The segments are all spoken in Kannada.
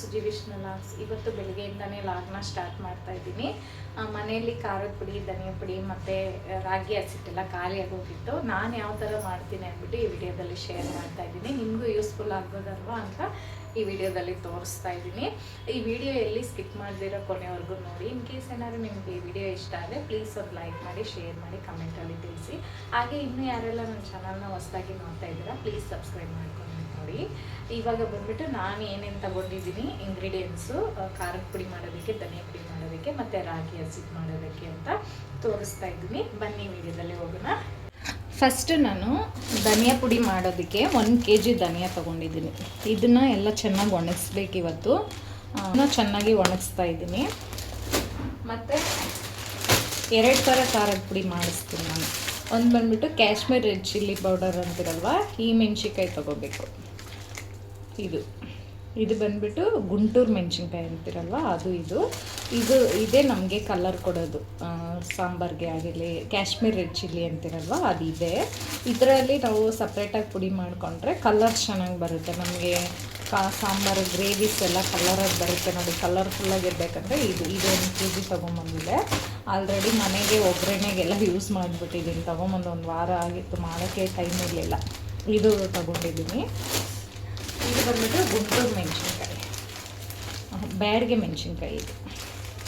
ಸುಜಿ ವಿಷ್ಣು ಲಾಗ್ಸ್ ಇವತ್ತು ಬೆಳಿಗ್ಗೆಯಿಂದನೇ ಲಾಗ್ನ ಸ್ಟಾರ್ಟ್ ಮಾಡ್ತಾ ಇದ್ದೀನಿ. ಮನೆಯಲ್ಲಿ ಖಾರದ ಪುಡಿ, ಧನಿಯ ಪುಡಿ ಮತ್ತು ರಾಗಿ ಹಸಿಟ್ಟೆಲ್ಲ ಖಾಲಿಯಾಗಿ ಹೋಗಿತ್ತು. ನಾನು ಯಾವ ಥರ ಮಾಡ್ತೀನಿ ಅಂದ್ಬಿಟ್ಟು ಈ ವಿಡಿಯೋದಲ್ಲಿ ಶೇರ್ ಮಾಡ್ತಾ ಇದ್ದೀನಿ. ನಿಮಗೂ ಯೂಸ್ಫುಲ್ ಆಗ್ಬೋದಲ್ವಾ ಅಂತ ಈ ವಿಡಿಯೋದಲ್ಲಿ ತೋರಿಸ್ತಾ ಇದ್ದೀನಿ. ಈ ವಿಡಿಯೋ ಎಲ್ಲಿ ಸ್ಕಿಪ್ ಮಾಡಿದಿರೋ ಕೊನೆವರೆಗೂ ನೋಡಿ. ಇನ್ ಕೇಸ್ ಏನಾದರೂ ನಿಮಗೆ ಈ ವಿಡಿಯೋ ಇಷ್ಟ ಆದರೆ ಪ್ಲೀಸ್ ಒಂದು ಲೈಕ್ ಮಾಡಿ ಶೇರ್ ಮಾಡಿ ಕಮೆಂಟಲ್ಲಿ ತಿಳಿಸಿ. ಹಾಗೆ ಇನ್ನೂ ಯಾರೆಲ್ಲ ನನ್ನ ಚಾನಲ್ನ ಹೊಸದಾಗಿ ನೋಡ್ತಾ ಇದ್ದೀರಾ ಪ್ಲೀಸ್ ಸಬ್ಸ್ಕ್ರೈಬ್ ಮಾಡ್ಕೊಂಡು ನೋಡಿ. ಇವಾಗ ಬಂದ್ಬಿಟ್ಟು ನಾನು ಏನೇನು ತಗೊಂಡಿದ್ದೀನಿ ಇಂಗ್ರೀಡಿಯೆಂಟ್ಸು ಖಾರದ ಪುಡಿ ಮಾಡೋದಕ್ಕೆ, ಧನಿಯಾ ಪುಡಿ ಮಾಡೋದಕ್ಕೆ, ಮತ್ತು ರಾಗಿ ಹಸಿಟ್ಟು ಮಾಡೋದಕ್ಕೆ ಅಂತ ತೋರಿಸ್ತಾ ಇದ್ದೀನಿ. ಬನ್ನಿ ವಿಡಿಯೋದಲ್ಲಿ ಹೋಗೋಣ. ಫಸ್ಟ್ ನಾನು ಧನಿಯಾ ಪುಡಿ ಮಾಡೋದಕ್ಕೆ ಒಂದು ಕೆ ಜಿ ಧನಿಯಾ ತೊಗೊಂಡಿದ್ದೀನಿ. ಇದನ್ನು ಎಲ್ಲ ಚೆನ್ನಾಗಿ ಒಣಗಿಸ್ಬೇಕು ಇವತ್ತು. ಚೆನ್ನಾಗಿ ಒಣಗಿಸ್ತಾ ಇದ್ದೀನಿ. ಮತ್ತು ಎರಡು ಥರ ಖಾರದ ಪುಡಿ ಮಾಡಿಸ್ತೀನಿ ನಾನು. ಒಂದು ಬಂದ್ಬಿಟ್ಟು ಕ್ಯಾಶ್ಮೀರ್ ರೆಡ್ ಚಿಲ್ಲಿ ಪೌಡರ್ ಅಂತಿರಲ್ವ, ಈ ಮೆಣಸಿನ್ಕಾಯಿ ತೊಗೋಬೇಕು. ಇದು. ಇದು ಬಂದ್ಬಿಟ್ಟು ಗುಂಟೂರು ಮೆಣಸಿನ್ಕಾಯಿ ಅಂತಿರಲ್ವ? ಅದು ಇದು. ಇದು, ಇದೇ ನಮಗೆ ಕಲರ್ ಕೊಡೋದು. ಸಾಂಬಾರಿಗೆ ಆಗಿರಲಿ, ಕಾಶ್ಮೀರ್ ರೆಡ್ ಚಿಲ್ಲಿ ಅಂತಿರಲ್ವ? ಅದು ಇದೆ. ಇದರಲ್ಲಿ ನಾವು ಸಪ್ರೇಟಾಗಿ ಪುಡಿ ಮಾಡಿಕೊಂಡ್ರೆ ಕಲರ್ ಚೆನ್ನಾಗಿ ಬರುತ್ತೆ. ನಮಗೆ ಕಾ, ಸಾಂಬಾರು ಗ್ರೇವೀಸ್ ಎಲ್ಲ ಕಲರಾಗಿ ಬರುತ್ತೆ ನೋಡಿ. ಕಲರ್ಫುಲ್ಲಾಗಿ ಇರಬೇಕಂದ್ರೆ ಇದು ಇದು ಒಂದು ಕೆ ಜಿ ತೊಗೊಂಬಂದಿದೆ. ಆಲ್ರೆಡಿ ಮನೆಗೆ ಒಗ್ಗರಣೆಗೆಲ್ಲ ಯೂಸ್ ಮಾಡಿಬಿಟ್ಟಿದ್ದೀನಿ. ತೊಗೊಂಬಂದು ಒಂದು ವಾರ ಆಗಿತ್ತು. ಮಾಡೋಕ್ಕೆ ಟೈಮ್ ಇರಲಿಲ್ಲ. ಇದು ತೊಗೊಂಡಿದ್ದೀನಿ. ಇದು ಬಂದ್ಬಿಟ್ಟು ಗುಂಟೂರು ಮೆಣಸಿನ್ಕಾಯಿ. ಬ್ಯಾಡ್ಗೆ ಮೆಣಸಿನ್ಕಾಯಿ ಇದು.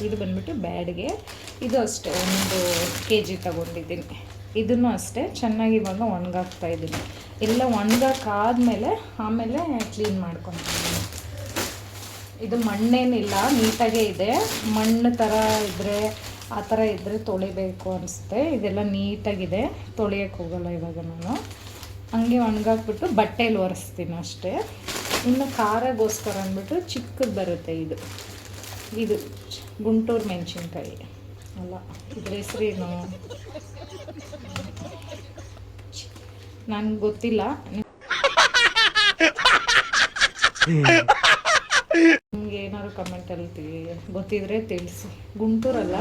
ಇದು ಬಂದ್ಬಿಟ್ಟು ಬ್ಯಾಡ್ಗೆ. ಇದು ಅಷ್ಟೇ, ಒಂದು ಕೆ ಜಿ ತಗೊಂಡಿದ್ದೀನಿ. ಇದನ್ನು ಅಷ್ಟೇ, ಚೆನ್ನಾಗಿ ಇವಾಗ ಒಣಗಾಕ್ತಾ ಇದ್ದೀನಿ. ಎಲ್ಲ ಒಣಗಾಕಾದ್ಮೇಲೆ ಆಮೇಲೆ ಕ್ಲೀನ್ ಮಾಡ್ಕೊತೀನಿ. ಇದು ಮಣ್ಣೇನಿಲ್ಲ, ನೀಟಾಗೇ ಇದೆ. ಮಣ್ಣು ಥರ ಇದ್ದರೆ ಆ ಥರ ಇದ್ದರೆ ತೊಳಿಬೇಕು ಅನಿಸುತ್ತೆ. ಇದೆಲ್ಲ ನೀಟಾಗಿದೆ. ತೊಳೆಯೋಕ್ಕೆ ಹೋಗಲ್ಲ ಇವಾಗ ನಾನು. ಹಂಗೆ ಒಣಗಾಕ್ಬಿಟ್ಟು ಬಟ್ಟೇಲಿ ಒರೆಸ್ತೀನಿ ಅಷ್ಟೇ. ಇನ್ನು ಖಾರಗೋಸ್ಕರ ಅಂದ್ಬಿಟ್ಟು ಚಿಕ್ಕದು ಬರುತ್ತೆ ಇದು. ಇದು ಗುಂಟೂರು ಮೆಣಸಿನ್ಕಾಯಿ. ಅಲ್ಲ, ಇದ್ರ ಹೆಸ್ರೇನು? ನನಗೆ ಗೊತ್ತಿಲ್ಲ. ನಿಮ್ಗೆ ಏನಾದ್ರು ಕಮೆಂಟಲ್ಲಿ ಗೊತ್ತಿದ್ರೆ ತಿಳಿಸಿ. ಗುಂಟೂರಲ್ಲ,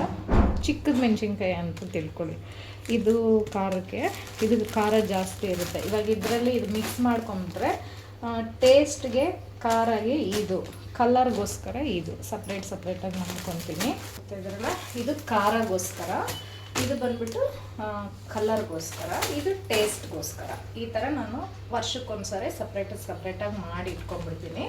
ಚಿಕ್ಕದ ಮೆಣಸಿನ್ಕಾಯಿ ಅಂತ ತಿಳ್ಕೊಳ್ಳಿ. ಇದು ಖಾರಕ್ಕೆ, ಇದು ಖಾರ ಜಾಸ್ತಿ ಇರುತ್ತೆ. ಇವಾಗ ಇದರಲ್ಲಿ ಇದು ಮಿಕ್ಸ್ ಮಾಡ್ಕೊಂಬಿಟ್ರೆ ಟೇಸ್ಟ್ಗೆ ಖಾರಾಗಿ ಇದು ಕಲರ್ಗೋಸ್ಕರ ಇದು. ಸಪ್ರೇಟ್ ಸಪ್ರೇಟಾಗಿ ಮಾಡ್ಕೊತೀನಿ. ಇದರಲ್ಲ, ಇದು ಖಾರಗೋಸ್ಕರ. ಇದು ಬಂದ್ಬಿಟ್ಟು ಕಲರ್ಗೋಸ್ಕರ ಇದು ಟೇಸ್ಟ್ಗೋಸ್ಕರ ಈ ಥರ ನಾನು ವರ್ಷಕ್ಕೊಂದ್ಸರಿ ಸಪ್ರೇಟ್ ಸಪ್ರೇಟಾಗಿ ಮಾಡಿ ಇಟ್ಕೊಂಡ್ಬಿಡ್ತೀನಿ.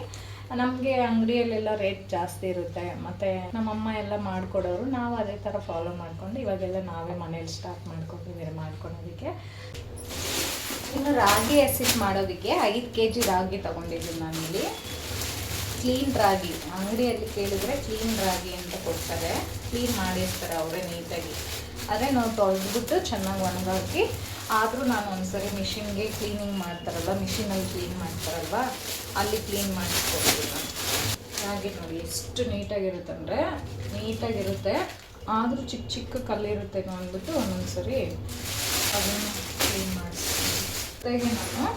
ನಮಗೆ ಅಂಗಡಿಯಲ್ಲೆಲ್ಲ ರೇಟ್ ಜಾಸ್ತಿ ಇರುತ್ತೆ. ಮತ್ತು ನಮ್ಮಮ್ಮ ಎಲ್ಲ ಮಾಡ್ಕೊಡೋರು, ನಾವು ಅದೇ ಥರ ಫಾಲೋ ಮಾಡ್ಕೊಂಡು ಇವಾಗೆಲ್ಲ ನಾವೇ ಮನೇಲಿ ಸ್ಟಾರ್ಟ್ ಮಾಡ್ಕೊಂಡಿದ್ದೀವಿ ಮಾಡ್ಕೊಳೋದಕ್ಕೆ. ಇನ್ನು ರಾಗಿ ಹಸಿಟ್ಟು ಮಾಡೋದಕ್ಕೆ ಐದು ಕೆ ಜಿ ರಾಗಿ ತೊಗೊಂಡಿದ್ದೀನಿ ನಾನಿಲ್ಲಿ ಕ್ಲೀನ್ ರಾಗಿ, ಅಂಗಡಿಯಲ್ಲಿ ಕೇಳಿದ್ರೆ ಕ್ಲೀನ್ ರಾಗಿ ಅಂತ ಕೊಡ್ತಾರೆ. ಕ್ಲೀನ್ ಮಾಡಿರ್ತಾರೆ ಅವರೇ ನೀಟಾಗಿ. ಅದೇ ನಾವು ತೊಳೆದ್ಬಿಟ್ಟು ಚೆನ್ನಾಗಿ ಒಣಗಾಕಿ, ಆದರೂ ನಾನು ಒಂದ್ಸರಿ ಮಿಷಿನ್ಗೆ ಕ್ಲೀನಿಂಗ್ ಮಾಡ್ತಾರಲ್ಲ ಮಿಷಿನಲ್ಲಿ ಕ್ಲೀನ್ ಮಾಡ್ತಾರಲ್ವ? ಅಲ್ಲಿ ಕ್ಲೀನ್ ಮಾಡಿಸ್ಕೊಡ್ತೀವಿ ಹಾಗೆ ನೋಡಿ, ಎಷ್ಟು ನೀಟಾಗಿರುತ್ತೆ ಅಂದರೆ ನೀಟಾಗಿರುತ್ತೆ. ಆದರೂ ಚಿಕ್ಕ ಚಿಕ್ಕ ಕಲ್ಲಿರುತ್ತೆ ಅಂದ್ಬಿಟ್ಟು ಒಂದೊಂದ್ಸರಿ ಅದನ್ನು ಕ್ಲೀನ್ ಮಾಡಿಸ್ತೀನಿ. ಜೊತೆಗೆ ನಾನು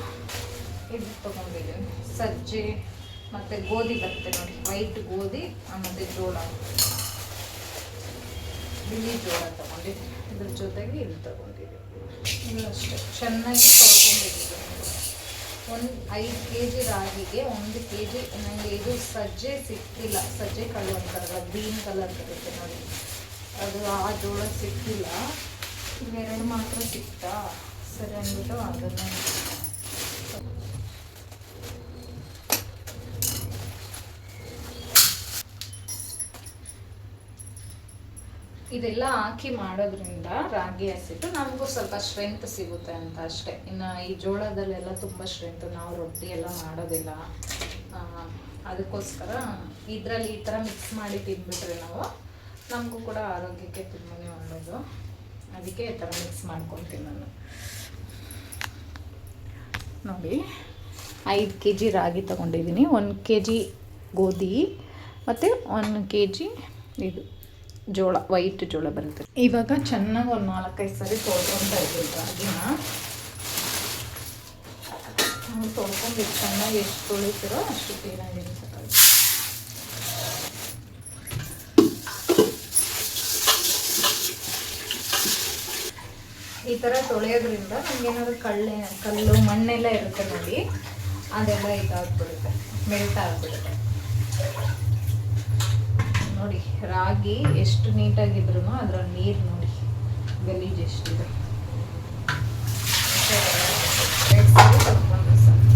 ಇದು ತೊಗೊಂಡಿದ್ದೀನಿ. ಸಜ್ಜೆ ಮತ್ತು ಗೋಧಿ ಬರುತ್ತೆ ನೋಡಿ ವೈಟ್ ಗೋಧಿ ಮತ್ತು ಜೋಳ. ಬಿಳಿ ಜೋಳ ತೊಗೊಂಡಿದ್ದೀನಿ. ಇದ್ರ ಜೊತೆಗೆ ಇದು ತೊಗೊಂಡಿದ್ದೀನಿ. ಇದು ಅಷ್ಟೇ. ಚೆನ್ನಾಗಿ ತೊಳ್ಕೊಂಡಿದ್ದೀನಿ. ಒಂದು ಐದು ಕೆ ಜಿ ರಾಗಿಗೆ ಒಂದು ಕೆ ಜಿ ನನಗೆ ಇದು ಸಜ್ಜೆ ಸಿಕ್ಕಿಲ್ಲ. ಸಜ್ಜೆ ಕಲ್ಲು ಅಂತಾರಲ್ಲ, ಗ್ರೀನ್ ಕಲರ್ ಬರುತ್ತೆ ನೋಡಿ. ಅದು ಆ ಜೋಳ ಸಿಕ್ಕಿಲ್ಲ. ಇವೆರಡು ಮಾತ್ರ ಸಿಕ್ತಾ. ಸರಿ ಅಂದ್ಬಿಟ್ಟು ಅದನ್ನು ಇದೆಲ್ಲ ಹಾಕಿ ಮಾಡೋದ್ರಿಂದ ರಾಗಿ ಹಸಿಟ್ಟು ನಮಗೂ ಸ್ವಲ್ಪ ಸ್ಟ್ರೆಂತ್ ಸಿಗುತ್ತೆ ಅಂತ ಅಷ್ಟೇ. ಇನ್ನು ಈ ಜೋಳದಲ್ಲೆಲ್ಲ ತುಂಬ ಸ್ಟ್ರೆಂತ್ ನಾವು ರೊಟ್ಟಿ ಎಲ್ಲ ಮಾಡೋದಿಲ್ಲ. ಅದಕ್ಕೋಸ್ಕರ ಇದರಲ್ಲಿ ಈ ಥರ ಮಿಕ್ಸ್ ಮಾಡಿ ತಿಂದ್ಬಿಟ್ರೆ ನಾವು ನಮಗೂ ಕೂಡ ಆರೋಗ್ಯಕ್ಕೆ ತುಂಬಾ ಒಳ್ಳೆಯದು ಅದಕ್ಕೆ ಈ ಥರ ಮಿಕ್ಸ್ ಮಾಡ್ಕೊತೀನಿ ನಾನು. ನೋಡಿ, ಐದು ಕೆ ಜಿ ರಾಗಿ ತಗೊಂಡಿದ್ದೀನಿ. ಒಂದು ಕೆ ಜಿ ಗೋಧಿ, ಮತ್ತು ಒಂದು ಕೆ ಜಿ ಇದು. ಜೋಳ ವೈಟ್ ಜೋಳ ಬರುತ್ತೆ. ಇವಾಗ ಚೆನ್ನಾಗಿ ಒಂದು ನಾಲ್ಕೈದು ಸರಿ ತೊಳ್ಕೊತಾ ಇದ್ದೀವಿ ರಾಗಿನ ನಾವು ತೊಳ್ಕೊಂಡು ಚೆನ್ನಾಗಿ ಎಷ್ಟು ತೊಳಿತೀರೋ ಅಷ್ಟು ಕ್ಲೀನಾಗಿರುತ್ತೆ ಈ ಥರ ತೊಳೆಯೋದ್ರಿಂದ ನಮಗೇನಾದ್ರು ಕಳ್ಳೆ, ಕಲ್ಲು, ಮಣ್ಣೆಲ್ಲ ಇರುತ್ತೆ ನೋಡಿ, ಅದೆಲ್ಲ ಇದಾಗ್ಬಿಡುತ್ತೆ, ಮೆಲ್ಟ್ ಆಗ್ಬಿಡುತ್ತೆ. ರಾಗಿ ಎಷ್ಟು ನೀಟಾಗಿದ್ರು ಅದರ ನೀರು ನೋಡಿ ಗಲೀಜು ಎಷ್ಟಿದೆ ಎರಡ್ ಸರಿ ತೊಳ್ಕೊಂಡ್ರೆ ಸಾಕು.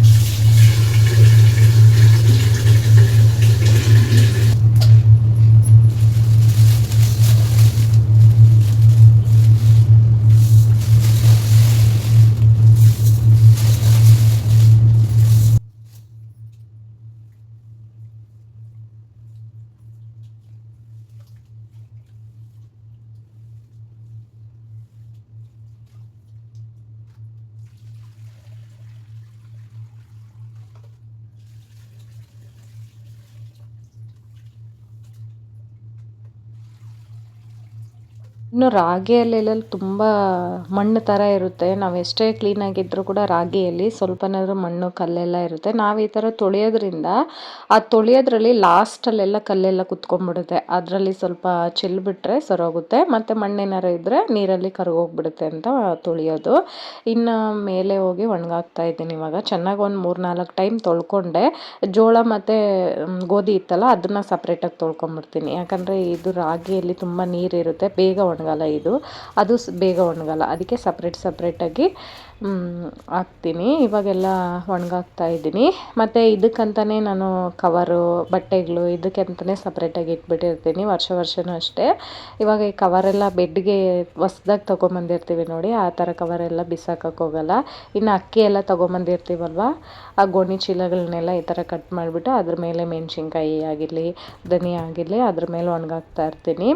ಇನ್ನು ರಾಗಿಯಲ್ಲೆಲ್ಲ ತುಂಬ ಮಣ್ಣು ಥರ ಇರುತ್ತೆ. ನಾವು ಎಷ್ಟೇ ಕ್ಲೀನಾಗಿದ್ದರೂ ಕೂಡ ರಾಗಿಯಲ್ಲಿ ಸ್ವಲ್ಪನಾದ್ರೂ ಮಣ್ಣು, ಕಲ್ಲೆಲ್ಲ ಇರುತ್ತೆ. ನಾವು ಈ ಥರ ತೊಳೆಯೋದ್ರಿಂದ ಆ ತೊಳೆಯೋದ್ರಲ್ಲಿ ಲಾಸ್ಟಲ್ಲೆಲ್ಲ ಕಲ್ಲೆಲ್ಲ ಕುತ್ಕೊಂಡ್ಬಿಡುತ್ತೆ. ಅದರಲ್ಲಿ ಸ್ವಲ್ಪ ಚೆಲ್ಬಿಟ್ರೆ ಸರೋಗುತ್ತೆ. ಮತ್ತು ಮಣ್ಣೇನಾರು ಇದ್ದರೆ ನೀರಲ್ಲಿ ಕರಗೋಗ್ಬಿಡುತ್ತೆ ಅಂತ ತೊಳೆಯೋದು. ಇನ್ನು ಮೇಲೆ ಹೋಗಿ ಒಣಗಾಗ್ತಾ ಇದ್ದೀನಿ ಇವಾಗ. ಚೆನ್ನಾಗಿ ಒಂದು ಮೂರು ನಾಲ್ಕು ಟೈಮ್ ತೊಳ್ಕೊಂಡೆ. ಜೋಳ ಮತ್ತು ಗೋಧಿ ಇತ್ತಲ್ಲ, ಅದನ್ನು ಸಪ್ರೇಟಾಗಿ ತೊಳ್ಕೊಂಬಿಡ್ತೀನಿ ಯಾಕಂದರೆ ಇದು ರಾಗಿಯಲ್ಲಿ ತುಂಬ ನೀರಿರುತ್ತೆ. ಬೇಗ ಒಣಗಲ್ಲ ಇದು. ಅದು ಬೇಗ ಒಣಗಲ್ಲ. ಅದಕ್ಕೆ ಸಪ್ರೇಟ್ ಸಪ್ರೇಟಾಗಿ ಹಾಕ್ತೀನಿ. ಇವಾಗೆಲ್ಲ ಒಣಗಾಕ್ತಾ ಇದ್ದೀನಿ. ಮತ್ತು ಇದಕ್ಕಂತಲೇ ನಾನು ಕವರು ಬಟ್ಟೆಗಳು ಇದಕ್ಕೆ ಅಂತಲೇ ಸಪ್ರೇಟಾಗಿ ಇಟ್ಬಿಟ್ಟಿರ್ತೀನಿ ವರ್ಷ ವರ್ಷವೂ ಅಷ್ಟೇ. ಇವಾಗ ಈ ಕವರೆಲ್ಲ ಬೆಡ್ಗೆ ಹೊಸ್ದಾಗಿ ತೊಗೊಂಬಂದಿರ್ತೀವಿ ನೋಡಿ, ಆ ಥರ ಕವರೆಲ್ಲ ಬಿಸಾಕಕ್ಕೆ ಹೋಗಲ್ಲ. ಇನ್ನು ಅಕ್ಕಿ ಎಲ್ಲ ತೊಗೊಂಬಂದಿರ್ತೀವಲ್ವ? ಆ ಗೋಣಿ ಚೀಲಗಳನ್ನೆಲ್ಲ ಈ ಥರ ಕಟ್ ಮಾಡಿಬಿಟ್ಟು ಅದ್ರ ಮೇಲೆ ಮೆಣಸಿನ್ಕಾಯಿ ಆಗಿರಲಿ, ಧನಿಯಾ ಆಗಿರಲಿ, ಅದ್ರ ಮೇಲೆ ಒಣಗಾಕ್ತಾ ಇರ್ತೀನಿ.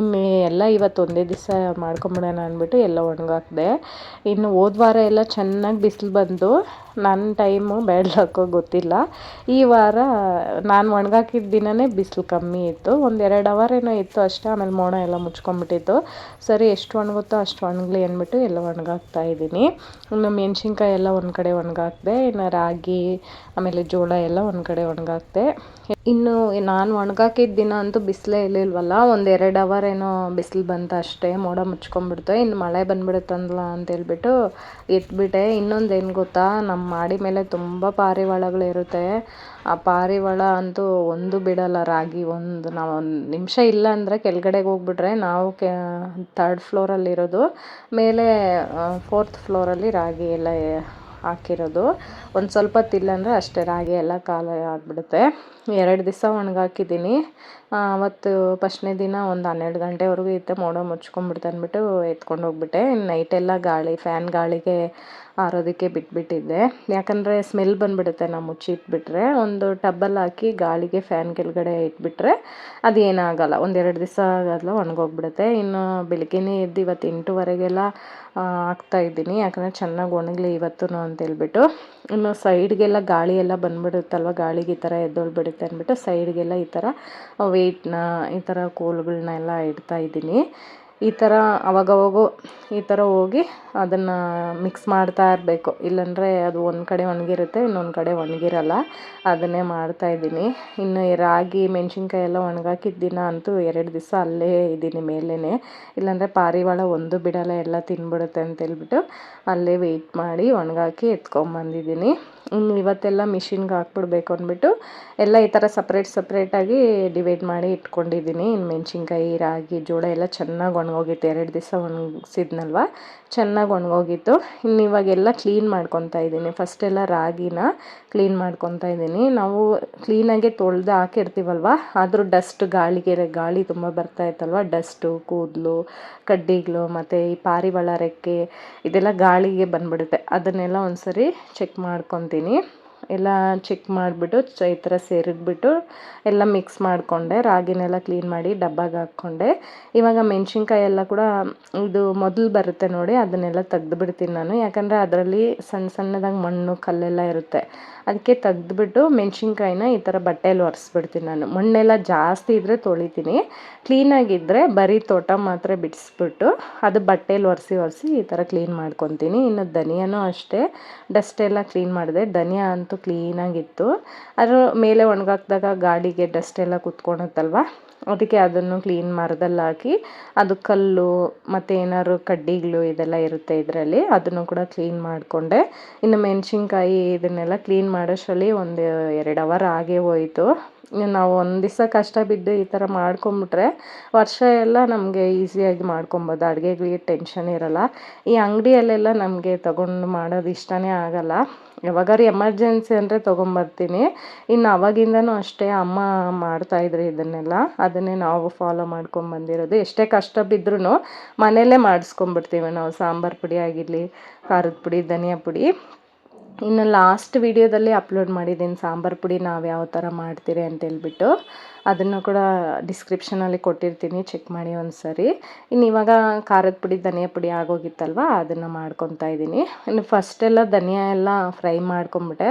ಇನ್ನು ಎಲ್ಲ ಇವತ್ತು ಒಂದೇ ದಿವಸ ಮಾಡ್ಕೊಂಬಿಡೋಣ ಅಂದ್ಬಿಟ್ಟು ಎಲ್ಲ ಒಣಗಾಕಿದೆ. ಇನ್ನು ಹೋದ ವಾರ ಎಲ್ಲ ಚೆನ್ನಾಗಿ ಬಿಸಿಲು ಬಂದು ನನ್ನ ಟೈಮು ಹಾಕೋ ಗೊತ್ತಿಲ್ಲ. ಈ ವಾರ ನಾನು ಒಣಗಾಕಿದ ದಿನವೇ ಬಿಸಿಲು ಕಮ್ಮಿ ಇತ್ತು. ಒಂದು ಎರಡು ಅವರ್ ಏನೋ ಇತ್ತು ಅಷ್ಟೇ, ಆಮೇಲೆ ಮೋಡ ಎಲ್ಲ ಮುಚ್ಕೊಂಬಿಟ್ಟಿತ್ತು. ಸರಿ, ಎಷ್ಟು ಒಣಗುತ್ತೋ ಅಷ್ಟು ಒಣಗಲಿ ಅಂದ್ಬಿಟ್ಟು ಎಲ್ಲ ಒಣಗಾಕ್ತಾ ಇದ್ದೀನಿ. ಇನ್ನು ಮೆಣಸಿನ್ಕಾಯಿ ಎಲ್ಲ ಒಂದು ಕಡೆ ಒಣಗಾಕಿದೆ, ಇನ್ನು ರಾಗಿ, ಆಮೇಲೆ ಜೋಳ ಎಲ್ಲ ಒಂದು ಕಡೆ ಒಣಗಾಕಿದೆ. ಇನ್ನು ನಾನು ಒಣಗಾಕಿದ ದಿನ ಅಂತೂ ಬಿಸಿಲೇ ಇರಲಿಲ್ವಲ್ಲ? ಒಂದು ಎರಡು ಅವರ್ ಏನೋ ಬಿಸಿಲು ಬಂತು ಅಷ್ಟೇ, ಮೋಡ ಮುಚ್ಕೊಂಡ್ಬಿಡ್ತು. ಇನ್ನು ಮಳೆ ಬಂದ್ಬಿಡುತ್ತಲ್ಲ ಅಂತೇಳ್ಬಿಟ್ಟು ಎತ್ಬಿಟ್ಟೆ. ಇನ್ನೊಂದು ಏನು ಗೊತ್ತಾ? ನಮ್ಮ ಮಾಡಿ ಮೇಲೆ ತುಂಬ ಪಾರಿವಾಳಗಳಿರುತ್ತೆ ಆ ಪಾರಿವಾಳ ಅಂತೂ ಒಂದು ಬಿಡಲ್ಲ ರಾಗಿ, ಒಂದು ನಾವು ಒಂದು ನಿಮಿಷ ಇಲ್ಲ ಅಂದರೆ ಕೆಳಗಡೆಗೆ ಹೋಗ್ಬಿಟ್ರೆ ನಾವು ಕೆ ತರ್ಡ್ ಫ್ಲೋರಲ್ಲಿರೋದು ಮೇಲೆ ಫೋರ್ತ್ ಫ್ಲೋರಲ್ಲಿ ರಾಗಿ ಎಲ್ಲ ಹಾಕಿರೋದು. ಒಂದು ಸ್ವಲ್ಪ ಹೊತ್ತು ಅಂದರೆ ಅಷ್ಟೇ, ರಾಗಿ ಎಲ್ಲ ಕಾಲ ಆಗಿಬಿಡುತ್ತೆ. ಎರಡು ದಿವಸ ಒಣಗಾಕಿದ್ದೀನಿ. ಅವತ್ತು ಫಸ್ಟ್ನೇ ದಿನ ಒಂದು ಹನ್ನೆರಡು ಗಂಟೆವರೆಗೂ ಇತ್ತು ಮೋಡ ಮುಚ್ಕೊಂಡ್ಬಿಡ್ತು ಅಂದ್ಬಿಟ್ಟು ಎತ್ಕೊಂಡು ಹೋಗ್ಬಿಟ್ಟೆ. ನೈಟೆಲ್ಲ ಗಾಳಿ ಫ್ಯಾನ್ ಗಾಳಿಗೆ ಆರೋದಕ್ಕೆ ಬಿಟ್ಬಿಟ್ಟಿದ್ದೆ. ಯಾಕಂದರೆ ಸ್ಮೆಲ್ ಬಂದುಬಿಡುತ್ತೆ ನಾವು ಮುಚ್ಚಿಟ್ಬಿಟ್ರೆ. ಒಂದು ಟಬ್ಬಲ್ಲಿ ಹಾಕಿ ಗಾಳಿಗೆ ಫ್ಯಾನ್ ಕೆಳಗಡೆ ಇಟ್ಬಿಟ್ರೆ ಅದೇನಾಗಲ್ಲ ಒಂದೆರಡು ದಿವಸ ಆಗಲ್ಲ ಒಣಗೋಗ್ಬಿಡುತ್ತೆ. ಇನ್ನು ಬೆಳಗ್ಗೆನೇ ಎದ್ದು ಇವತ್ತು ಎಂಟೂವರೆಗೆಲ್ಲ ಹಾಕ್ತಾಯಿದ್ದೀನಿ ಯಾಕಂದರೆ ಚೆನ್ನಾಗಿ ಒಣಗಲಿ ಇವತ್ತು ಅಂತೇಳ್ಬಿಟ್ಟು ಇನ್ನು ಸೈಡ್ಗೆಲ್ಲ ಗಾಳಿ ಎಲ್ಲ ಬಂದ್ಬಿಡುತ್ತಲ್ವ, ಗಾಳಿಗೆ ಈ ಥರ ಎದ್ದೊಳ್ಬಿಡುತ್ತೆ ಅಂದ್ಬಿಟ್ಟು ಸೈಡ್ಗೆಲ್ಲ ಈ ಥರ ವೆಯ್ಟ್ನ ಈ ಥರ ಕೋಲುಗಳನ್ನೆಲ್ಲ ಇಡ್ತಾ ಇಡ್ತಾಯಿದ್ದೀನಿ ಈ ಥರ ಅವಾಗವಾಗ ಈ ಥರ ಹೋಗಿ ಅದನ್ನು ಮಿಕ್ಸ್ ಮಾಡ್ತಾ ಇರಬೇಕು. ಇಲ್ಲಾಂದರೆ ಅದು ಒಂದು ಕಡೆ ಒಣಗಿರುತ್ತೆ, ಇನ್ನೊಂದು ಕಡೆ ಒಣಗಿರಲ್ಲ. ಅದನ್ನೇ ಮಾಡ್ತಾ ಇದ್ದೀನಿ. ಇನ್ನು ರಾಗಿ, ಮೆಣಸಿನ್ಕಾಯಿ ಎಲ್ಲ ಒಣಗಾಕಿದ್ದ ದಿನ ಅಂತೂ ಎರಡು ದಿವಸ ಅಲ್ಲೇ ಇದ್ದೀನಿ ಮೇಲೇ ಇಲ್ಲಾಂದರೆ ಪಾರಿವಾಳ ಒಂದು ಬಿಡಲ್ಲ ಎಲ್ಲ ತಿನ್ಬಿಡುತ್ತೆ ಅಂತೇಳ್ಬಿಟ್ಟು ಅಲ್ಲೇ ವೆಯ್ಟ್ ಮಾಡಿ ಒಣಗಾಕಿ ಎತ್ಕೊಂಬಂದಿದ್ದೀನಿ ಇನ್ನು ಇವತ್ತೆಲ್ಲ ಮಿಷಿನ್ಗೆ ಹಾಕ್ಬಿಡ್ಬೇಕು ಅಂದ್ಬಿಟ್ಟು ಎಲ್ಲ ಈ ಥರ ಸಪ್ರೇಟ್ ಸಪ್ರೇಟಾಗಿ ಡಿವೈಡ್ ಮಾಡಿ ಇಟ್ಕೊಂಡಿದ್ದೀನಿ. ಇನ್ನು ಮೆಣಸಿನ್ಕಾಯಿ, ರಾಗಿ, ಜೋಳ ಎಲ್ಲ ಚೆನ್ನಾಗಿ ಒಣಗೋಗಿತ್ತು. ಎರಡು ದಿವಸ ಒಣಗಿಸಿದ್ನಲ್ವ? ಚೆನ್ನಾಗಿ ಒಣಗೋಗಿತ್ತು. ಇನ್ನು ಇವಾಗೆಲ್ಲ ಕ್ಲೀನ್ ಮಾಡ್ಕೊತಾ ಇದ್ದೀನಿ. ಫಸ್ಟೆಲ್ಲ ರಾಗಿನ ಕ್ಲೀನ್ ಮಾಡ್ಕೊತಾ ಇದ್ದೀನಿ. ನಾವು ಕ್ಲೀನಾಗೆ ತೊಳೆದು ಹಾಕಿರ್ತೀವಲ್ವ? ಆದರೂ ಡಸ್ಟ್ ಗಾಳಿಗೆ ಗಾಳಿ ತುಂಬ ಬರ್ತಾ ಇತ್ತಲ್ವ? ಡಸ್ಟು ಕೂದಲು, ಕಡ್ಡಿಗಳು, ಮತ್ತು ಈ ಪಾರಿವಾಳ ರೆಕ್ಕೆ, ಇದೆಲ್ಲ ಗಾಳಿಗೆ ಬಂದ್ಬಿಡುತ್ತೆ. ಅದನ್ನೆಲ್ಲ ಒಂದು ಸರಿ ಚೆಕ್ ಮಾಡ್ಕೊತೀನಿ. ಎಲ್ಲ ಚೆಕ್ ಮಾಡಿಬಿಟ್ಟು ಈ ಥರ ಸೇರಿದ್ಬಿಟ್ಟು ಎಲ್ಲ ಮಿಕ್ಸ್ ಮಾಡಿಕೊಂಡೆ. ರಾಗಿನೆಲ್ಲ ಕ್ಲೀನ್ ಮಾಡಿ ಡಬ್ಬಾಗ ಹಾಕ್ಕೊಂಡೆ. ಇವಾಗ ಮೆಣಸಿನ್ಕಾಯಿ ಎಲ್ಲ ಕೂಡ ಇದು ಮೊದಲು ಬರುತ್ತೆ ನೋಡಿ, ಅದನ್ನೆಲ್ಲ ತೆಗ್ದುಬಿಡ್ತೀನಿ ನಾನು. ಯಾಕಂದರೆ ಅದರಲ್ಲಿ ಸಣ್ಣ ಸಣ್ಣದಾಗಿ ಮಣ್ಣು, ಕಲ್ಲೆಲ್ಲ ಇರುತ್ತೆ. ಅದಕ್ಕೆ ತೆಗೆದುಬಿಟ್ಟು ಮೆಣಸಿನ್ಕಾಯಿನ ಈ ಥರ ಬಟ್ಟೆಯಲ್ಲಿ ಒರೆಸ್ಬಿಡ್ತೀನಿ ನಾನು. ಮಣ್ಣೆಲ್ಲ ಜಾಸ್ತಿ ಇದ್ದರೆ ತೊಳಿತೀನಿ. ಕ್ಲೀನಾಗಿದ್ದರೆ ಬರೀ ತೋಟ ಮಾತ್ರ ಬಿಡಿಸ್ಬಿಟ್ಟು ಅದು ಬಟ್ಟೆಯಲ್ಲಿ ಒರೆಸಿ ಒರೆಸಿ ಈ ಥರ ಕ್ಲೀನ್ ಮಾಡ್ಕೊತೀನಿ. ಇನ್ನು ಧನಿಯಾನೂ ಅಷ್ಟೇ. ಡಸ್ಟ್ ಎಲ್ಲ ಕ್ಲೀನ್ ಮಾಡಿದೆ. ಧನಿಯಾ ಅಂತೂ ಕ್ಲೀನಾಗಿತ್ತು. ಅದರ ಮೇಲೆ ಒಣಗಾಕಿದಾಗ ಗಾಡಿಗೆ ಡಸ್ಟ್ ಎಲ್ಲ ಕುತ್ಕೊಳತ್ತಲ್ವಾ? ಅದಕ್ಕೆ ಅದನ್ನು ಕ್ಲೀನ್ ಮರದಲ್ಲಿ ಹಾಕಿ ಅದು ಕಲ್ಲು ಮತ್ತು ಏನಾದ್ರು ಕಡ್ಡಿಗಳು ಇದೆಲ್ಲ ಇರುತ್ತೆ ಇದರಲ್ಲಿ, ಅದನ್ನು ಕೂಡ ಕ್ಲೀನ್ ಮಾಡಿಕೊಂಡೆ. ಇನ್ನು ಮೆಣಸಿನ್ಕಾಯಿ ಇದನ್ನೆಲ್ಲ ಕ್ಲೀನ್ ಮಾಡೋಷ್ಟರಲ್ಲಿ ಒಂದು ಎರಡು ಅವರ್ ಆಗೇ ಹೋಯಿತು. ನಾವು ಒಂದು ದಿವಸ ಕಷ್ಟ ಬಿದ್ದು ಈ ಥರ ಮಾಡ್ಕೊಂಬಿಟ್ರೆ ವರ್ಷ ಎಲ್ಲ ನಮಗೆ ಈಸಿಯಾಗಿ ಮಾಡ್ಕೊಬೋದು. ಅಡುಗೆಗಳಿಗೆ ಟೆನ್ಷನ್ ಇರಲ್ಲ. ಈ ಅಂಗಡಿಯಲ್ಲೆಲ್ಲ ನಮಗೆ ತಗೊಂಡು ಮಾಡೋದು ಇಷ್ಟನೇ ಆಗಲ್ಲ. ಯಾವಾಗಾರು ಎಮರ್ಜೆನ್ಸಿ ಅಂದರೆ ತೊಗೊಂಬರ್ತೀನಿ. ಇನ್ನು ಅವಾಗಿಂದನೂ ಅಷ್ಟೇ ಅಮ್ಮ ಮಾಡ್ತಾಯಿದ್ರು ಇದನ್ನೆಲ್ಲ. ಅದನ್ನೇ ನಾವು ಫಾಲೋ ಮಾಡ್ಕೊಂಬಂದಿರೋದು ಎಷ್ಟೇ ಕಷ್ಟ ಬಿದ್ದರೂ ಮನೆಯಲ್ಲೇ ಮಾಡಿಸ್ಕೊಂಬಿಡ್ತೀವಿ ನಾವು. ಸಾಂಬಾರು ಪುಡಿ ಆಗಿರಲಿ, ಖಾರದ ಪುಡಿ, ಧನಿಯಾ ಪುಡಿ. ಇನ್ನು ಲಾಸ್ಟ್ ವಿಡಿಯೋದಲ್ಲಿ ಅಪ್ಲೋಡ್ ಮಾಡಿದ್ದೀನಿ ಸಾಂಬಾರು ಪುಡಿ ನಾವು ಯಾವ ಥರ ಮಾಡ್ತೀರಿ ಅಂತೇಳ್ಬಿಟ್ಟು ಅದನ್ನು ಕೂಡ ಡಿಸ್ಕ್ರಿಪ್ಷನಲ್ಲಿ ಕೊಟ್ಟಿರ್ತೀನಿ. ಚೆಕ್ ಮಾಡಿ ಒಂದು ಸರಿ ಇನ್ನು ಇವಾಗ ಖಾರದ ಪುಡಿ, ಧನಿಯಾ ಪುಡಿ ಆಗೋಗಿತ್ತಲ್ವ? ಅದನ್ನು ಮಾಡ್ಕೊತಾ ಇದ್ದೀನಿ. ಇನ್ನು ಫಸ್ಟೆಲ್ಲ ಧನಿಯಾ ಎಲ್ಲ ಫ್ರೈ ಮಾಡ್ಕೊಂಬಿಟ್ಟೆ.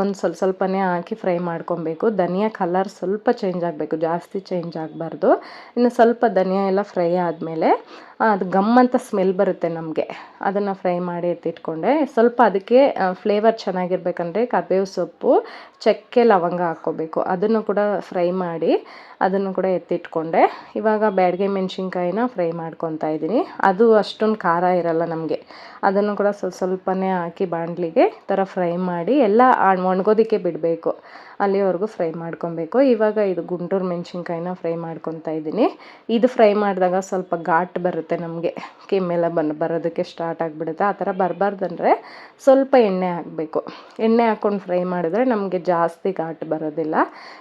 ಒಂದು ಸ್ವಲ್ಪ ಸ್ವಲ್ಪನೇ ಹಾಕಿ ಫ್ರೈ ಮಾಡ್ಕೊಬೇಕು. ಧನಿಯಾ ಕಲರ್ ಸ್ವಲ್ಪ ಚೇಂಜ್ ಆಗಬೇಕು. ಜಾಸ್ತಿ ಚೇಂಜ್ ಆಗಬಾರ್ದು. ಇನ್ನು ಸ್ವಲ್ಪ ಧನಿಯಾ ಎಲ್ಲ ಫ್ರೈ ಆದಮೇಲೆ ಅದು ಗಮ್ ಅಂತ ಸ್ಮೆಲ್ ಬರುತ್ತೆ ನಮಗೆ. ಅದನ್ನು ಫ್ರೈ ಮಾಡಿ ಎತ್ತಿಟ್ಕೊಂಡೆ. ಸ್ವಲ್ಪ ಅದಕ್ಕೆ ಫ್ಲೇವರ್ ಚೆನ್ನಾಗಿರ್ಬೇಕಂದ್ರೆ ಕರ್ಬೇವು ಸೊಪ್ಪು, ಚಕ್ಕೆ ಲವಂಗ ಹಾಕ್ಕೋಬೇಕು. ಅದನ್ನು ಕೂಡ ಫ್ರೈ ಮಾಡಿ ಅದನ್ನು ಕೂಡ ಎತ್ತಿಟ್ಕೊಂಡೆ. ಇವಾಗ ಬ್ಯಾಡಗೆ ಮೆಣಸಿನ್ಕಾಯಿನ ಫ್ರೈ ಮಾಡ್ಕೊತಾ ಇದ್ದೀನಿ. ಅದು ಅಷ್ಟೊಂದು ಖಾರ ಇರಲ್ಲ ನಮಗೆ. ಅದನ್ನು ಕೂಡ ಸ್ವಲ್ಪ ಸ್ವಲ್ಪನೇ ಹಾಕಿ ಬಾಂಡ್ಲಿಗೆ ಥರ ಫ್ರೈ ಮಾಡಿ ಎಲ್ಲ ಒಣಗೋದಕ್ಕೆ ಬಿಡಬೇಕು. ಅಲ್ಲಿವರೆಗೂ ಫ್ರೈ ಮಾಡ್ಕೊಬೇಕು. ಇವಾಗ ಇದು ಗುಂಟೂರು ಮೆಣಸಿನ್ಕಾಯಿನ ಫ್ರೈ ಮಾಡ್ಕೊತಾ ಇದ್ದೀನಿ. ಇದು ಫ್ರೈ ಮಾಡಿದಾಗ ಸ್ವಲ್ಪ ಘಾಟ್ ಬರುತ್ತೆ ನಮಗೆ. ಕೆಮ್ಮೆಲ್ಲ ಬಂದು ಬರೋದಕ್ಕೆ ಸ್ಟಾರ್ಟ್ ಆಗಿಬಿಡುತ್ತೆ. ಆ ಥರ ಬರಬಾರ್ದಂದ್ರೆ ಸ್ವಲ್ಪ ಎಣ್ಣೆ ಹಾಕಬೇಕು. ಎಣ್ಣೆ ಹಾಕ್ಕೊಂಡು ಫ್ರೈ ಮಾಡಿದ್ರೆ ನಮಗೆ ಜಾಸ್ತಿ ಘಾಟ್ ಬರೋದಿಲ್ಲ.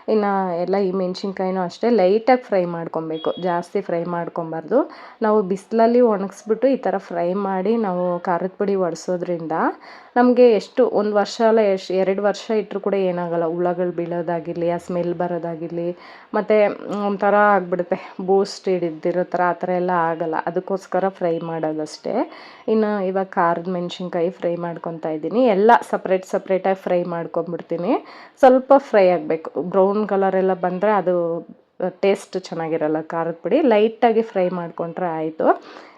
ಇನ್ನು ಎಲ್ಲ ಈ ಮೆಣಸಿನ್ಕಾಯಿನೂ ಅಷ್ಟೇ ಲೈಟಾಗಿ ಫ್ರೈ ಮಾಡ್ಕೊಬೇಕು. ಜಾಸ್ತಿ ಫ್ರೈ ಮಾಡ್ಕೊಬಾರ್ದು. ನಾವು ಬಿಸಿಲಲ್ಲಿ ಒಣಗಿಸ್ಬಿಟ್ಟು ಈ ಥರ ಫ್ರೈ ಮಾಡಿ ನಾವು ಖಾರದ ಪುಡಿ ಒಡಿಸೋದ್ರಿಂದ ನಮಗೆ ಎಷ್ಟು ಒಂದು ವರ್ಷ ಅಲ್ಲ ಎಷ್ಟು ಎರಡು ವರ್ಷ ಇಟ್ಟರು ಕೂಡ ಏನಾಗಲ್ಲ. ಹುಳಗಳು ಬೀಳೋದಾಗಿರಲಿ, ಆ ಸ್ಮೆಲ್ ಬರೋದಾಗಿರಲಿ, ಮತ್ತು ಒಂಥರ ಆಗಿಬಿಡುತ್ತೆ. ಬೂಸ್ಟ್ ಹಿಡಿದಿರೋ ಥರ ಆ ಥರ ಎಲ್ಲ ಆಗಲ್ಲ. ಅದಕ್ಕೋಸ್ಕರ ಫ್ರೈ ಮಾಡೋದಷ್ಟೇ. ಇನ್ನು ಇವಾಗ ಖಾರದ ಮೆಣಸಿನ್ಕಾಯಿ ಫ್ರೈ ಮಾಡ್ಕೊತಾ ಇದ್ದೀನಿ. ಎಲ್ಲ ಸಪ್ರೇಟ್ ಸಪ್ರೇಟಾಗಿ ಫ್ರೈ ಮಾಡ್ಕೊಂಬಿಡ್ತೀನಿ. ಸ್ವಲ್ಪ ಫ್ರೈ ಆಗಬೇಕು. ಬ್ರೌನ್ ಕಲರ್ ಎಲ್ಲ ಬಂದರೆ ಅದು ಟೇಸ್ಟ್ ಚೆನ್ನಾಗಿರಲ್ಲ ಖಾರದ ಪುಡಿ. ಲೈಟಾಗಿ ಫ್ರೈ ಮಾಡಿಕೊಂಡ್ರೆ ಆಯಿತು.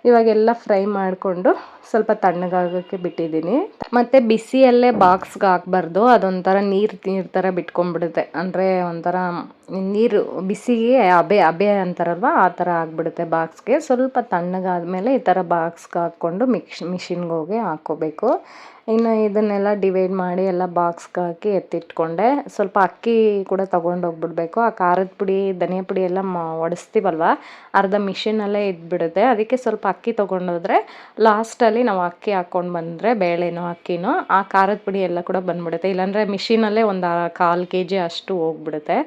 ಇವಾಗೆಲ್ಲ ಫ್ರೈ ಮಾಡಿಕೊಂಡು ಸ್ವಲ್ಪ ತಣ್ಣಗಾಗೋಕ್ಕೆ ಬಿಟ್ಟಿದ್ದೀನಿ. ಮತ್ತು ಬಿಸಿಯಲ್ಲೇ ಬಾಕ್ಸ್ಗೆ ಹಾಕ್ಬಾರ್ದು. ಅದೊಂಥರ ನೀರು ನೀರು ಥರ ಬಿಟ್ಕೊಂಡ್ಬಿಡುತ್ತೆ. ಅಂದರೆ ಒಂಥರ ನೀರು, ಬಿಸಿಗೆ ಅಬೆ ಅಬೆ ಅಂತಾರಲ್ವ? ಆ ಥರ ಆಗಿಬಿಡುತ್ತೆ ಬಾಕ್ಸ್ಗೆ. ಸ್ವಲ್ಪ ತಣ್ಣಗಾದ್ಮೇಲೆ ಈ ಥರ ಬಾಕ್ಸ್ಗೆ ಹಾಕ್ಕೊಂಡು ಮಿಕ್ಸ್, ಮಿಷಿನ್ಗೆ ಹೋಗಿ ಹಾಕ್ಕೋಬೇಕು. ಇನ್ನು ಇದನ್ನೆಲ್ಲ ಡಿವೈಡ್ ಮಾಡಿ ಎಲ್ಲ ಬಾಕ್ಸ್ಗೆ ಹಾಕಿ ಎತ್ತಿಟ್ಕೊಂಡೆ. ಸ್ವಲ್ಪ ಅಕ್ಕಿ ಕೂಡ ತೊಗೊಂಡು ಹೋಗ್ಬಿಡ್ಬೇಕು. ಆ ಖಾರದ ಪುಡಿ, ಧನಿಯಾ ಪುಡಿ ಎಲ್ಲ ಮ, ಒಡಿಸ್ತೀವಲ್ವ? ಅರ್ಧ ಮಿಷಿನಲ್ಲೇ ಇದ್ಬಿಡುತ್ತೆ. ಅದಕ್ಕೆ ಸ್ವಲ್ಪ ಅಕ್ಕಿ ತೊಗೊಂಡೋದ್ರೆ ಲಾಸ್ಟಲ್ಲಿ ನಾವು ಅಕ್ಕಿ ಹಾಕ್ಕೊಂಡು ಬಂದರೆ ಬೇಳೆನೋ, ಅಕ್ಕಿನೋ, ಆ ಖಾರದ ಪುಡಿ ಎಲ್ಲ ಕೂಡ ಬಂದ್ಬಿಡುತ್ತೆ. ಇಲ್ಲಾಂದರೆ ಮಿಷಿನಲ್ಲೇ ಒಂದು ಕಾಲು ಕೆ ಜಿ ಅಷ್ಟು ಹೋಗ್ಬಿಡುತ್ತೆ.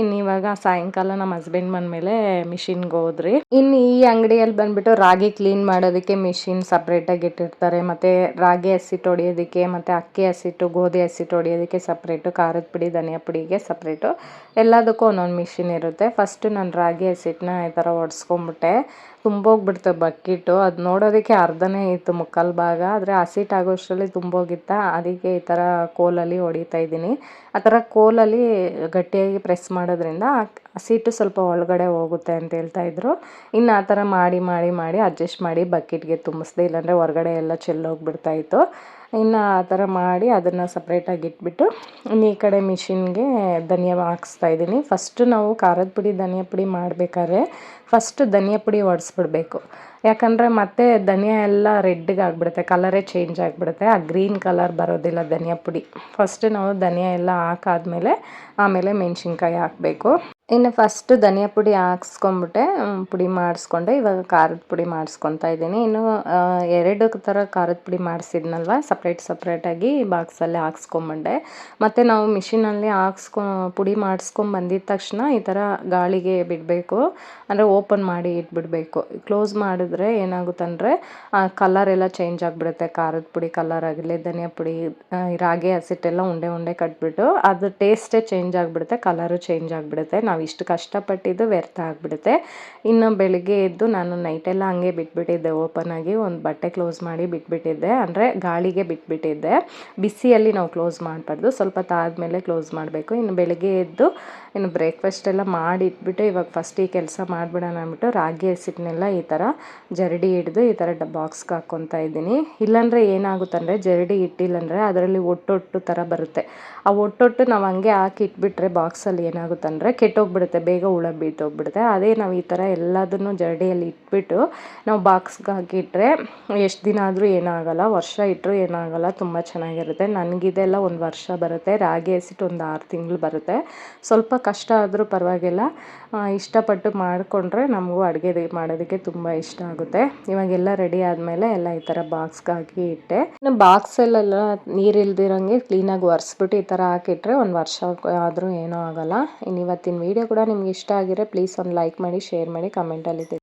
ಇನ್ನು ಇವಾಗ ಸಾಯಂಕಾಲ ನಮ್ಮ ಹಸ್ಬೆಂಡ್ ಬಂದಮೇಲೆ ಮಿಷಿನ್ಗೆ ಹೋದ್ರಿ. ಇನ್ನು ಈ ಅಂಗಡಿಯಲ್ಲಿ ಬಂದ್ಬಿಟ್ಟು ರಾಗಿ ಕ್ಲೀನ್ ಮಾಡೋದಕ್ಕೆ ಮಿಷಿನ್ ಸಪ್ರೇಟಾಗಿ ಇಟ್ಟಿರ್ತಾರೆ. ಮತ್ತು ರಾಗಿ ಹಸಿಟ್ಟು ಹೊಡಿಯೋದಕ್ಕೆ ಮತ್ತು ಅಕ್ಕಿ ಹಸಿಟ್ಟು ಗೋಧಿ ಹಸಿಟ್ಟು ಹೊಡಿಯೋದಕ್ಕೆ ಸಪ್ರೇಟು, ಖಾರದ ಪುಡಿ, ಧನಿಯಾ ಪುಡಿಗೆ ಸಪ್ರೇಟು. ಎಲ್ಲದಕ್ಕೂ ಒಂದೊಂದು ಮಿಷಿನ್ ಇರುತ್ತೆ. ಫಸ್ಟು ನಾನು ರಾಗಿ ಹಸಿಟ್ಟನ್ನ ಈ ಥರ ಒಡ್ಸ್ಕೊಂಬಿಟ್ಟೆ. ತುಂಬೋಗ್ಬಿಡ್ತು ಬಕೆಟು. ಅದು ನೋಡೋದಕ್ಕೆ ಅರ್ಧನೇ ಇತ್ತು ಮುಕ್ಕಾಲು ಭಾಗ. ಆದರೆ ಆಗೋಷ್ಟರಲ್ಲಿ ತುಂಬೋಗಿತ್ತ, ಅದಕ್ಕೆ ಈ ಥರ ಕೋಲಲ್ಲಿ ಹೊಡಿತಾ ಇದ್ದೀನಿ. ಆ ಥರ ಕೋಲಲ್ಲಿ ಗಟ್ಟಿಯಾಗಿ ಪ್ರೆಸ್ ಮಾಡೋದ್ರಿಂದ ಹಸಿಟ್ಟು ಸ್ವಲ್ಪ ಒಳಗಡೆ ಹೋಗುತ್ತೆ ಅಂತ ಹೇಳ್ತಾ ಇದ್ರು. ಇನ್ನು ಆ ಥರ ಮಾಡಿ ಮಾಡಿ ಮಾಡಿ ಅಡ್ಜಸ್ಟ್ ಮಾಡಿ ಬಕೆಟ್ಗೆ ತುಂಬಿಸ್ದೆ, ಇಲ್ಲಾಂದರೆ ಹೊರಗಡೆ ಎಲ್ಲ ಚೆಲ್ಲೋಗ್ಬಿಡ್ತಾಯಿತ್ತು ಇನ್ನು ಆ ಥರ ಮಾಡಿ ಅದನ್ನು ಸಪ್ರೇಟಾಗಿ ಇಟ್ಬಿಟ್ಟು ಇನ್ನು ಈ ಕಡೆ ಮಿಷಿನ್ಗೆ ಧನಿಯಾ ಹಾಕ್ಸ್ತಾ ಇದ್ದೀನಿ. ಫಸ್ಟು ನಾವು ಖಾರದ ಪುಡಿ, ಧನಿಯಾ ಪುಡಿ ಮಾಡಬೇಕಾದ್ರೆ ಫಸ್ಟ್ ಧನಿಯಾ ಪುಡಿ ಒಡಿಸ್ಬಿಡ್ಬೇಕು. ಯಾಕಂದರೆ ಮತ್ತೆ ಧನಿಯಾ ಎಲ್ಲ ರೆಡ್ಗೆ ಆಗಿಬಿಡುತ್ತೆ ಕಲರೇ ಚೇಂಜ್ ಆಗಿಬಿಡುತ್ತೆ. ಆ ಗ್ರೀನ್ ಕಲರ್ ಬರೋದಿಲ್ಲ ಧನಿಯಾ ಪುಡಿ. ಫಸ್ಟ್ ನಾವು ಧನಿಯಾ ಎಲ್ಲ ಹಾಕಾದ್ಮೇಲೆ ಆಮೇಲೆ ಮೆಣಸಿನ್ಕಾಯಿ ಹಾಕಬೇಕು. ಇನ್ನು ಫಸ್ಟ್ ಧನಿಯಾ ಪುಡಿ ಹಾಕ್ಸ್ಕೊಂಬಿಟ್ಟೆ ಪುಡಿ ಮಾಡಿಸ್ಕೊಂಡೆ. ಇವಾಗ ಖಾರದ ಪುಡಿ ಮಾಡಿಸ್ಕೊತಾ ಇದ್ದೀನಿ. ಇನ್ನು ಎರಡು ಥರ ಖಾರದ ಪುಡಿ ಮಾಡಿಸಿದ್ನಲ್ವ? ಸಪ್ರೇಟ್ ಸಪ್ರೇಟಾಗಿ ಬಾಕ್ಸಲ್ಲಿ ಹಾಕ್ಸ್ಕೊಂಬಂಡೆ ಮತ್ತು ನಾವು ಮಿಷಿನಲ್ಲಿ ಹಾಕ್ಸ್ಕೊ, ಪುಡಿ ಮಾಡಿಸ್ಕೊಂಬಂದಿದ ತಕ್ಷಣ ಈ ಥರ ಗಾಳಿಗೆ ಬಿಡಬೇಕು. ಅಂದರೆ ಓಪನ್ ಮಾಡಿ ಇಟ್ಬಿಡಬೇಕು. ಕ್ಲೋಸ್ ಮಾಡಿದ್ರೆ ಏನಾಗುತ್ತಂದರೆ ಕಲರ್ ಎಲ್ಲ ಚೇಂಜ್ ಆಗಿಬಿಡುತ್ತೆ. ಖಾರದ ಪುಡಿ ಕಲರ್ ಆಗಲಿ, ಧನಿಯಾ ಪುಡಿ ರಾಗಿ, ಹಸಿಟ್ಟೆಲ್ಲ ಉಂಡೆ ಉಂಡೆ ಕಟ್ಬಿಟ್ಟು ಅದು ಟೇಸ್ಟೇ ಚೇಂಜ್ ಆಗಿಬಿಡುತ್ತೆ ಕಲರು ಚೇಂಜ್ ಆಗಿಬಿಡುತ್ತೆ. ನಾವು ಇಷ್ಟು ಕಷ್ಟಪಟ್ಟಿದ್ದು ವ್ಯರ್ಥ ಆಗಿಬಿಡುತ್ತೆ. ಇನ್ನು ಬೆಳಗ್ಗೆ ಎದ್ದು ನಾನು ನೈಟೆಲ್ಲ ಹಂಗೆ ಬಿಟ್ಬಿಟ್ಟಿದ್ದೆ. ಓಪನ್ ಆಗಿ ಒಂದು ಬಟ್ಟೆ ಕ್ಲೋಸ್ ಮಾಡಿ ಬಿಟ್ಬಿಟ್ಟಿದ್ದೆ. ಅಂದರೆ ಗಾಳಿಗೆ ಬಿಟ್ಬಿಟ್ಟಿದ್ದೆ. ಬಿಸಿಯಲ್ಲಿ ನಾವು ಕ್ಲೋಸ್ ಮಾಡಬಾರ್ದು. ಸ್ವಲ್ಪ ತಾದ್ಮೇಲೆ ಕ್ಲೋಸ್ ಮಾಡಬೇಕು. ಇನ್ನು ಬೆಳಗ್ಗೆ ಎದ್ದು ಇನ್ನು ಬ್ರೇಕ್ಫಾಸ್ಟ್ ಎಲ್ಲ ಮಾಡಿ ಇಟ್ಬಿಟ್ಟು ಇವಾಗ ಫಸ್ಟ್ ಈ ಕೆಲಸ ಮಾಡಿಬಿಡೋಣ ಅಂದ್ಬಿಟ್ಟು ರಾಗಿ ಹಸಿಟ್ಟನ್ನೆಲ್ಲ ಈ ಥರ ಜರಡಿ ಹಿಡಿದು ಈ ಥರ ಬಾಕ್ಸ್ಗೆ ಹಾಕ್ಕೊತಾ ಇದ್ದೀನಿ. ಇಲ್ಲಾಂದರೆ ಏನಾಗುತ್ತಂದರೆ ಜರಡಿ ಇಟ್ಟಿಲ್ಲಂದರೆ ಅದರಲ್ಲಿ ಒಟ್ಟೊಟ್ಟು ಥರ ಬರುತ್ತೆ. ಆ ಒಟ್ಟೊಟ್ಟು ನಾವು ಹಂಗೆ ಹಾಕಿ ಇಟ್ಬಿಟ್ರೆ ಬಾಕ್ಸಲ್ಲಿ ಏನಾಗುತ್ತಂದರೆ ಕೆಟ್ಟೋಗ್ಬಿಡುತ್ತೆ, ಬೇಗ ಹುಳ ಬಿದ್ದೋಗ್ಬಿಡುತ್ತೆ ಅದೇ ನಾವು ಈ ಥರ ಎಲ್ಲದನ್ನು ಜರಡಿಯಲ್ಲಿ ಇಟ್ಬಿಟ್ಟು ನಾವು ಬಾಕ್ಸ್ಗೆ ಹಾಕಿಟ್ರೆ ಎಷ್ಟು ದಿನ ಆದರೂ ಏನಾಗಲ್ಲ ವರ್ಷ ಇಟ್ಟರೂ ಏನಾಗಲ್ಲ ತುಂಬ ಚೆನ್ನಾಗಿರುತ್ತೆ. ನನಗಿದೆಲ್ಲ ಒಂದು ವರ್ಷ ಬರುತ್ತೆ, ರಾಗಿ ಹಸಿಟ್ಟು ಒಂದು ಆರು ತಿಂಗಳು ಬರುತ್ತೆ. ಸ್ವಲ್ಪ ಕಷ್ಟ ಆದರೂ ಪರವಾಗಿಲ್ಲ. ಇಷ್ಟಪಟ್ಟು ಮಾಡಿಕೊಂಡ್ರೆ ನಮಗೂ ಅಡುಗೆ ಮಾಡೋದಕ್ಕೆ ತುಂಬ ಇಷ್ಟ ಆಗುತ್ತೆ. ಇವಾಗೆಲ್ಲ ರೆಡಿ ಆದಮೇಲೆ ಎಲ್ಲ ಈ ಥರ ಬಾಕ್ಸ್ಗೆ ಹಾಕಿ ಇಟ್ಟೆ. ಬಾಕ್ಸಲ್ಲೆಲ್ಲ ನೀರು ಕ್ಲೀನಾಗಿ ಒರೆಸ್ಬಿಟ್ಟು ಈ ಥರ ಹಾಕಿಟ್ರೆ ಒಂದು ವರ್ಷ ಆದರೂ ಏನೂ ಆಗಲ್ಲ. ಇನ್ನು ಇವತ್ತಿನ ವೀಡಿಯೋ ಕೂಡ ನಿಮ್ಗೆ ಇಷ್ಟ ಆಗಿದ್ರೆ ಪ್ಲೀಸ್ ಒಂದು ಲೈಕ್ ಮಾಡಿ ಶೇರ್ ಮಾಡಿ ಕಮೆಂಟಲ್ಲಿ